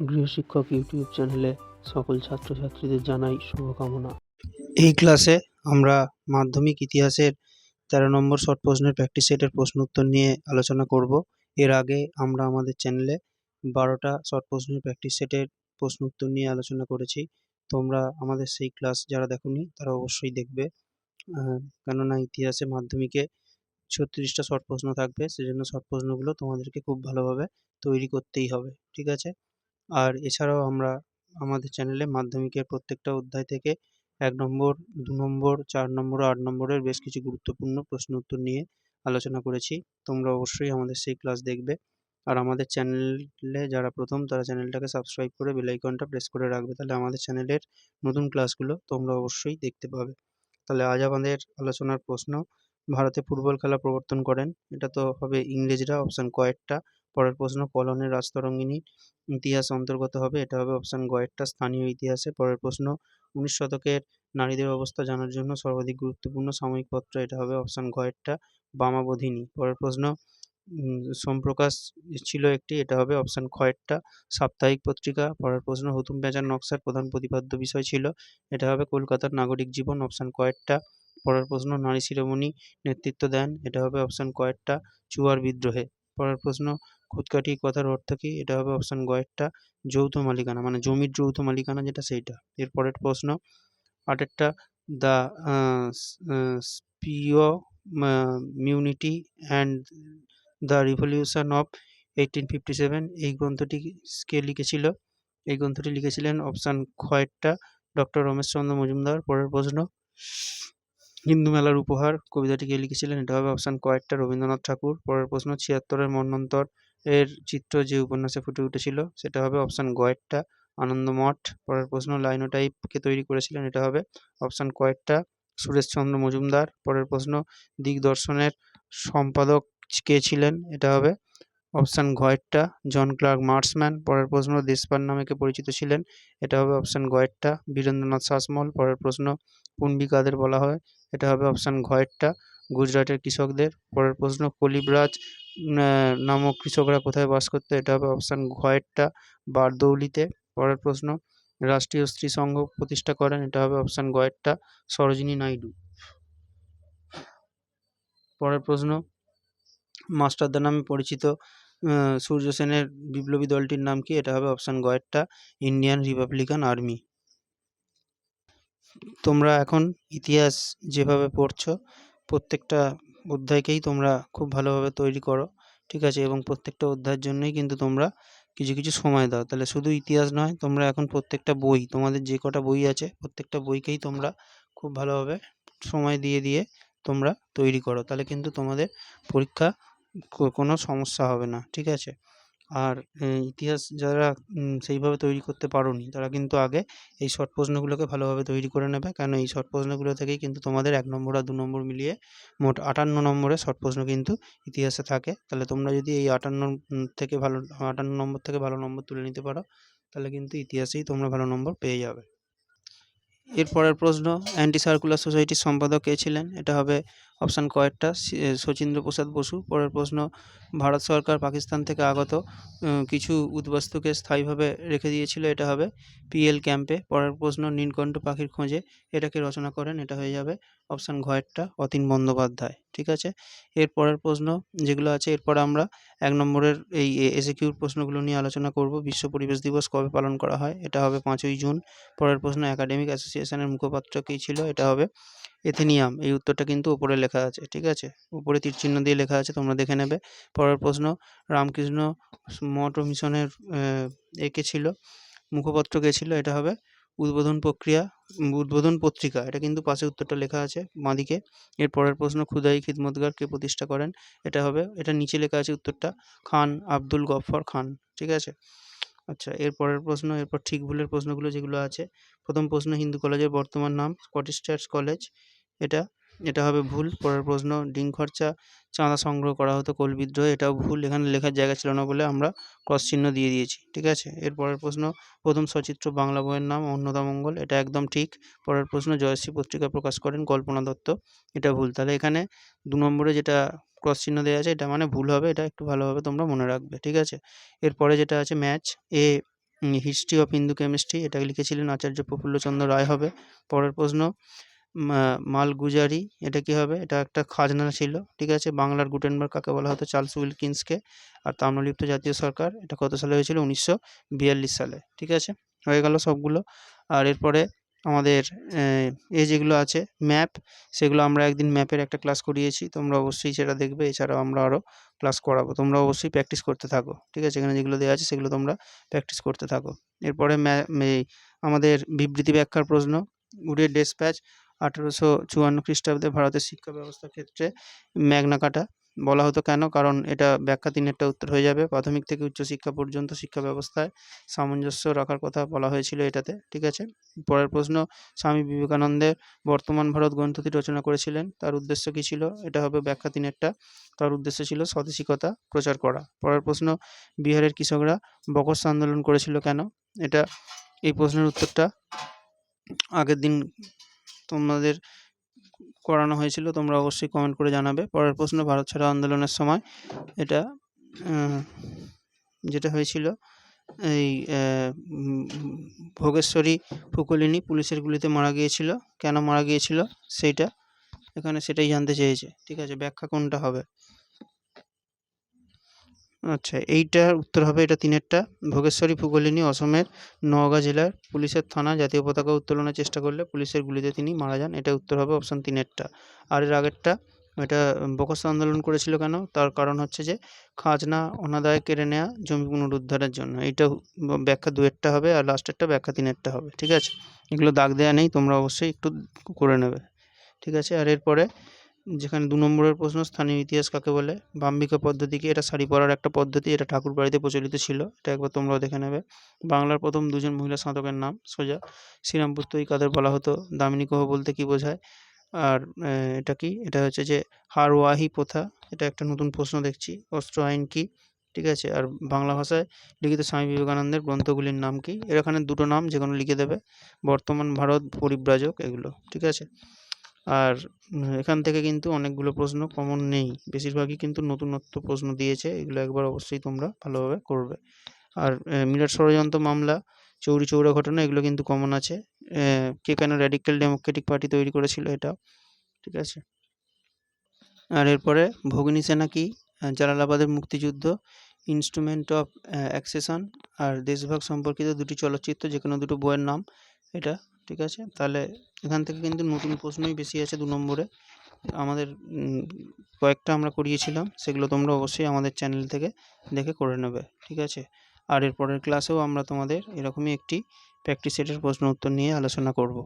গৃহশিক্ষক YouTube চ্যানেলে সকল ছাত্রছাত্রীদের জানাই শুভকামনা। এই ক্লাসে আমরা মাধ্যমিক ইতিহাসের তেরো নম্বর শর্ট প্রশ্নের প্র্যাকটিস সেটের প্রশ্ন উত্তর নিয়ে আলোচনা করব। এর আগে আমরা আমাদের চ্যানেলে বারোটা শর্ট প্রশ্নের প্র্যাকটিস সেটের প্রশ্ন উত্তর নিয়ে আলোচনা করেছি। তোমরা আমাদের সেই ক্লাস যারা দেখোনি, তারা অবশ্যই দেখবে। কেননা ইতিহাসে মাধ্যমিকে ছত্রিশটা শর্ট প্রশ্ন থাকবে, সেজন্য শর্ট প্রশ্নগুলো তোমাদেরকে খুব ভালোভাবে তৈরি করতেই হবে, ঠিক আছে? আর এছাড়াও আমরা আমাদের চ্যানেলে মাধ্যমিকের প্রত্যেকটা অধ্যায় থেকে এক নম্বর, দু নম্বর, চার নম্বর, আট নম্বরের বেশ কিছু গুরুত্বপূর্ণ প্রশ্ন উত্তর নিয়ে আলোচনা করেছি। তোমরা অবশ্যই আমাদের সেই ক্লাস দেখবে। আর আমাদের চ্যানেলে যারা প্রথম, তারা চ্যানেলটাকে সাবস্ক্রাইব করে বেল আইকনটা প্রেস করে রাখবে। তাহলে আমাদের চ্যানেলের নতুন ক্লাসগুলো তোমরা অবশ্যই দেখতে পাবে। তাহলে আজ আমাদের আলোচনার প্রশ্ন, ভারতে ফুটবল খেলা প্রবর্তন করেন। এটা তো হবে ইংরেজরা অপশান কয়েকটা। পরের প্রশ্ন, কলনের রাজতরঙ্গিনী ইতিহাস অন্তর্গত হবে, এটা হবে অপশন গয়েরটা স্থানীয় ইতিহাসে। পরের প্রশ্ন, উনিশ শতকের নারীদের অবস্থা জানার জন্য সর্বাধিক গুরুত্বপূর্ণ সাময়িক পত্র, এটা হবে অপশন ঘয়েরটা বামাবোধিনী। পরের প্রশ্ন সোমপ্রকাশ ছিল একটি, এটা হবে অপশন খয়েরটা সাপ্তাহিক পত্রিকা। পরের প্রশ্ন, হুতুম প্যাঁচার নকশার প্রধান প্রতিপাদ্য বিষয় ছিল, এটা হবে কলকাতার নাগরিক জীবন অপশন কয়েরটা পরের প্রশ্ন, নারী শিরোমণি নেতৃত্ব দেন, এটা হবে অপশন কয়েরটা চুয়ার বিদ্রোহে। পরের প্রশ্ন খুদকাঠি কথার অর্থ কী? এটা হবে অপশন গয়েরটা যৌথ মালিকানা মানে জমির যৌথ মালিকানা যেটা সেইটা। এর পরের প্রশ্ন আটেরটা the sepoy mutiny and the revolution of eighteen fifty seven এই গ্রন্থটি কে লিখেছিল? এই গ্রন্থটি লিখেছিলেন অপশান খয়েরটা ডক্টর রমেশচন্দ্র মজুমদার। পরের প্রশ্ন, হিন্দু মেলার উপহার, কবিতাটি কে লিখেছিলেন? এটা হবে অপশান কয়েকটা রবীন্দ্রনাথ ঠাকুর। পরের প্রশ্ন, ছিয়াত্তরের মন্বন্তর এর চিত্র যে উপন্যাসে ফুটে উঠেছিল, সেটা হবে অপশান গয়েরটা আনন্দমঠ, পরের প্রশ্ন লাইনোটাইপ কে তৈরি করেছিলেন, এটা হবে অপশান কয়েকটা, সুরেশচন্দ্র মজুমদার, পরের প্রশ্ন, দিগদর্শনের সম্পাদক কে ছিলেন, এটা হবে অপশান ঘয়েরটা জন ক্লার্ক মার্সম্যান, পরের প্রশ্ন দেশপাল নামে কে পরিচিত ছিলেন, এটা হবে অপশান গয়েরটা বীরেন্দ্রনাথ শাসমল, পরের প্রশ্ন পুণ্ডি কাদের বলা হয়, এটা হবে অপশান ঘয়েরটা গুজরাটের কৃষকদের, পরের প্রশ্ন, কলিবরাজ নামক কৃষকরা কোথায় বাস করতো? এটা হবে অপশান ঘয়েরটা বারদৌলিতে। পরের প্রশ্ন, রাষ্ট্রীয় স্ত্রী সংঘ প্রতিষ্ঠা করেন, এটা হবে অপশান গয়েরটা সরোজিনী নাইডু। পরের প্রশ্ন মাস্টারদা নামে পরিচিত সূর্য সেনের বিপ্লবী দলটির নাম কি? এটা হবে অপশান গয়েরটা ইন্ডিয়ান রিপাবলিকান আর্মি। তোমরা এখন ইতিহাস যেভাবে পড়ছো, প্রত্যেকটা অধ্যায়কেই তোমরা খুব ভালোভাবে তৈরি করো, ঠিক আছে? এবং প্রত্যেকটা অধ্যায়ের জন্যই কিন্তু তোমরা কিছু কিছু সময় দাও। তাহলে শুধু ইতিহাস নয়, তোমরা এখন প্রত্যেকটা বই, তোমাদের যে কটা বই আছে, প্রত্যেকটা বইকেই তোমরা খুব ভালোভাবে সময় দিয়ে দিয়ে তোমরা তৈরি করো। তাহলে কিন্তু তোমাদের পরীক্ষা কোনো সমস্যা হবে না, ঠিক আছে? আর ইতিহাস যারা সেইভাবে তৈরি করতে পারোনি, তারা কিন্তু আগে এই শর্ট প্রশ্নগুলোকে ভালোভাবে তৈরি করে নেবে। কেন এই শর্ট প্রশ্নগুলো থেকেই কিন্তু তোমাদের এক নম্বর আর দু নম্বর মিলিয়ে মোট আটান্ন নম্বরের শর্ট প্রশ্ন কিন্তু ইতিহাসে থাকে। তাহলে তোমরা যদি এই আটান্ন থেকে ভালো, আটান্ন নম্বর থেকে ভালো নম্বর তুলে নিতে পারো, তাহলে কিন্তু ইতিহাসেই তোমরা ভালো নম্বর পেয়ে যাবে। এর পরের প্রশ্ন অ্যান্টি সার্কুলার সোসাইটির সম্পাদক কে ছিলেন? এটা হবে অপশান কয়েকটা শচীন্দ্র প্রসাদ বসু। পরের প্রশ্ন, ভারত সরকার পাকিস্তান থেকে আগত কিছু উদ্বাস্তুকে স্থায়ীভাবে রেখে দিয়েছিল, এটা হবে পিএল ক্যাম্পে। পরের প্রশ্ন, নীলকণ্ঠ পাখির খোঁজে এটাকে রচনা করেন? এটা হয়ে যাবে অপশান ঘয়েরটা অতীন বন্দ্যোপাধ্যায়। ঠিক আছে? এর পরের প্রশ্ন যেগুলো আছে, এরপর আমরা এক নম্বরের এই এসিকিউর প্রশ্নগুলো নিয়ে আলোচনা করব। বিশ্ব পরিবেশ দিবস কবে পালন করা হয়? এটা হবে পাঁচই জুন। পরের প্রশ্ন, একাডেমিক অ্যাসোসিয়েশনের মুখপাত্র কী ছিল। এটা হবে এথেনিয়াম। এই উত্তরটা কিন্তু উপরে লেখা আছে, ঠিক আছে? উপরে তীরচিহ্ন দিয়ে লেখা আছে, তোমরা দেখে নেবে। পরের প্রশ্ন, রামকৃষ্ণ মঠ মিশনের একে ছিল? মুখপত্র কে ছিল? এটা হবে উদ্বোধন প্রক্রিয়া উদ্বোধন পত্রিকা, এটা কিন্তু পাশে উত্তরটা লেখা আছে মাদিকে। এর পরের প্রশ্ন খুদাই খিদমতগার কে প্রতিষ্ঠা করেন, এটা হবে, এটা নিচে লেখা আছে উত্তরটা, খান আব্দুল গফর খান, ঠিক আছে? আচ্ছা এর পরের প্রশ্ন, এরপর ঠিক ভুলের প্রশ্নগুলো যেগুলো আছে, প্রথম প্রশ্ন, হিন্দু কলেজের বর্তমান নাম, স্কটিশ চার্চ কলেজ, এটা এটা হবে ভুল। পরের প্রশ্ন ডিং খরচা, চাঁদা সংগ্রহ করা হতো কোল বিদ্রোহে, এটাও ভুল। এখানে লেখার জায়গা ছিল না বলে আমরা ক্রস চিহ্ন দিয়ে দিয়েছি, ঠিক আছে? এর পরের প্রশ্ন, প্রথম সচিত্র বাংলা বইয়ের নাম অন্নদামঙ্গল এটা একদম ঠিক। পরের প্রশ্ন, জয়শ্রী পত্রিকা প্রকাশ করেন কল্পনা দত্ত, এটা ভুল। তাহলে এখানে দু নম্বরে যেটা ক্রস চিহ্ন দেওয়া আছে, এটা মানে ভুল হবে, এটা একটু ভালোভাবে তোমরা মনে রাখবে, ঠিক আছে? এরপরে যেটা আছে match, a history of Hindu chemistry এটা লিখেছিলেন আচার্য প্রফুল্লচন্দ্র রায় হবে। পরের প্রশ্ন মালগুজারি এটা কি হবে? এটা একটা খাজনা ছিল, ঠিক আছে? বাংলার গুটেনবার্গ কাকে বলা হতো? চার্লস উইলকিন্সকে। আর তাম্রলিপ্ত জাতীয় সরকার, এটা কত সালে হয়েছিল? উনিশশো বিয়াল্লিশ সালে, ঠিক আছে? হয়ে গেল সবগুলো। আর এরপরে আমাদের, এ যেগুলো আছে, ম্যাপ, সেগুলো আমরা একদিন ম্যাপের একটা ক্লাস করিয়েছি। তোমরা অবশ্যই সেটা দেখবে, এছাড়াও আমরা আরও ক্লাস করাবো। তোমরা অবশ্যই প্র্যাকটিস করতে থাকো, ঠিক আছে? এখানে যেগুলো দেওয়া আছে, সেগুলো তোমরা প্র্যাকটিস করতে থাকো। এরপরে আমাদের বিবৃতি ব্যাখ্যার প্রশ্ন, উডের ডেসপ্যাচ আঠেরোশো চুয়ান্ন খ্রিস্টাব্দে ভারতের শিক্ষা ব্যবস্থার ক্ষেত্রে ম্যাগনা কাটা বলা হতো কেন? কারণ এটা ব্যাখ্যা তিনেরটা উত্তর হয়ে যাবে। প্রাথমিক থেকে উচ্চশিক্ষা পর্যন্ত শিক্ষা ব্যবস্থায় সামঞ্জস্য রাখার কথা বলা হয়েছিল এটাতে, ঠিক আছে? পরের প্রশ্ন, স্বামী বিবেকানন্দের বর্তমান ভারত গ্রন্থটি রচনা করেছিলেন, তার উদ্দেশ্য কী ছিল? এটা হবে ব্যাখ্যা তিনেরটা। তার উদ্দেশ্য ছিল স্বদেশিকতা প্রচার করা। পরের প্রশ্ন, বিহারের কৃষকরা বকস আন্দোলন করেছিল কেন? এটা এই প্রশ্নের উত্তরটা আগের দিন তোমাদের করানো হয়েছিল, তোমরা অবশ্যই কমেন্ট করে জানাবে। পরের প্রশ্ন, ভারত ছাড়া আন্দোলনের সময়। এটা যেটা হয়েছিল, এই ভোগেশ্বরী ফুকলিনী পুলিশের গুলিতে মারা গিয়েছিল। কেন মারা গিয়েছিল? সেইটা, এখানে সেটাই জানতে চেয়েছে। ঠিক আছে, ব্যাখ্যা কোনটা হবে? আচ্ছা এইটার উত্তর হবে এটা তিনেরটা। ভোগেশ্বরী ফুকলিনী অসমের নওগাঁ জেলার পুলিশের থানা জাতীয় পতাকা উত্তোলনের চেষ্টা করলে পুলিশের গুলিতে তিনি মারা যান। এটা উত্তর হবে অপশন তিনেরটা। আর এর আগেরটা, এটা বকস আন্দোলন করেছিল কেন? তার কারণ হচ্ছে যে খাজনা অনাদায় কেড়ে নেওয়া জমি পুনরুদ্ধারের জন্য। এইটা ব্যাখ্যা দুয়েরটা হবে আর লাস্টেরটা ব্যাখ্যা তিনেরটা হবে, ঠিক আছে? এগুলো দাগ দেওয়া নেই, তোমরা অবশ্যই একটু করে নেবে, ঠিক আছে? আর এরপরে যেখানে দু নম্বরের প্রশ্ন, স্থানীয় ইতিহাস কাকে বলে? বাম্বিকা পদ্ধতি কি এটা শাড়ি পরার একটা পদ্ধতি, এটা ঠাকুর বাড়িতে প্রচলিত ছিল, এটা একবার তোমরাও দেখে নেবে। বাংলার প্রথম দুজন মহিলা স্নাতকের নাম, সোজা। শ্রীরামপুত্রই কাদের বলা হতো, দামিনী কহ বলতে কি বোঝায়? আর এটা কি? এটা হচ্ছে যে হারওয়াহি প্রথা। এটা একটা নতুন প্রশ্ন দেখছি, অস্ত্র আইন কি? ঠিক আছে? আর বাংলা ভাষায় লিখিত স্বামী বিবেকানন্দের গ্রন্থগুলির নাম কি? এখানে দুটো নাম যে কোনো লিখে দেবে, বর্তমান ভারত পরিব্রাজক এগুলো, ঠিক আছে? আর এখান থেকে কিন্তু অনেকগুলো প্রশ্ন কমন নেই। বেশিরভাগই কিন্তু নতুনত্ব প্রশ্ন দিয়েছে, এগুলো একবার অবশ্যই তোমরা ভালোভাবে করবে। আর মিরাট ষড়যন্ত্র মামলা, চৌরি চৌরা ঘটনা, এগুলো কিন্তু কমন আছে। কে কেন র্যাডিক্যাল ডেমোক্রেটিক পার্টি তৈরি করেছিল এটা? ঠিক আছে? আর এরপরে, ভগিনী সেনা কি? জালালাবাদের মুক্তিযুদ্ধ ইনস্ট্রুমেন্ট অফ অ্যাক্সেশন আর দেশভাগ সম্পর্কিত দুটি চলচ্চিত্র যে কোনো দুটো বইয়ের নাম, এটা ঠিক আছে? তাহলে এখান থেকে কিন্তু নতুন প্রশ্নই বেশি আছে দু নম্বরে। আমাদের কয়েকটা আমরা করিয়েছিলাম, সেগুলো তোমরা অবশ্যই আমাদের চ্যানেল থেকে দেখে করে নেবে, ঠিক আছে? আর এরপরের ক্লাসেও আমরা তোমাদের এরকমই একটি প্র্যাকটিস সেটের প্রশ্ন উত্তর নিয়ে আলোচনা করব।